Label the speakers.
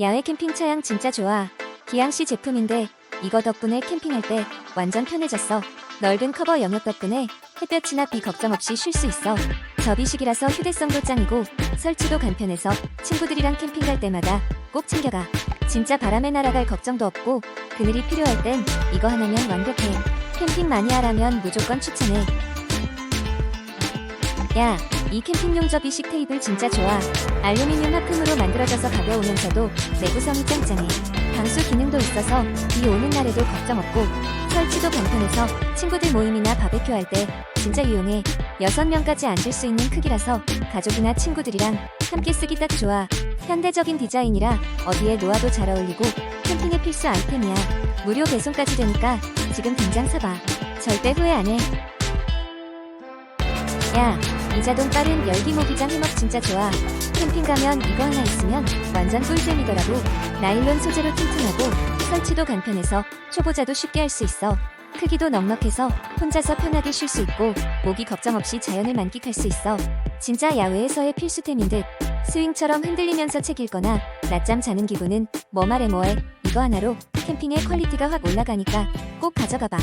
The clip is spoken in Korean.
Speaker 1: 야외 캠핑 차량 진짜 좋아. 기양씨 제품인데 이거 덕분에 캠핑할 때 완전 편해졌어. 넓은 커버 영역 덕분에 햇볕이나 비 걱정 없이 쉴 수 있어. 접이식이라서 휴대성도 짱이고 설치도 간편해서 친구들이랑 캠핑 갈 때마다 꼭 챙겨가. 진짜 바람에 날아갈 걱정도 없고 그늘이 필요할 땐 이거 하나면 완벽해. 캠핑 많이 하라면 무조건 추천해. 야, 이 캠핑용 접이 식 테이블 진짜 좋아. 알루미늄 하품으로 만들어져서 가벼우면서도 내구성이 짱짱해. 방수 기능도 있어서 비 오는 날에도 걱정 없고 설치도 간편해서 친구들 모임이나 바베큐 할 때 진짜 유용해. 6명까지 앉을 수 있는 크기라서 가족이나 친구들이랑 함께 쓰기 딱 좋아. 현대적인 디자인이라 어디에 놓아도 잘 어울리고 캠핑의 필수 아이템이야. 무료 배송까지 되니까 지금 당장 사봐. 절대 후회 안 해. 야, 이자동 빠른 열기 모기장 해먹 진짜 좋아. 캠핑 가면 이거 하나 있으면 완전 꿀잼이더라고. 나일론 소재로 튼튼하고 설치도 간편해서 초보자도 쉽게 할 수 있어. 크기도 넉넉해서 혼자서 편하게 쉴 수 있고 모기 걱정 없이 자연을 만끽할 수 있어. 진짜 야외에서의 필수템인 듯. 스윙처럼 흔들리면서 책 읽거나 낮잠 자는 기분은 뭐 말해 뭐해 이거 하나로 캠핑의 퀄리티가 확 올라가니까 꼭 가져가봐.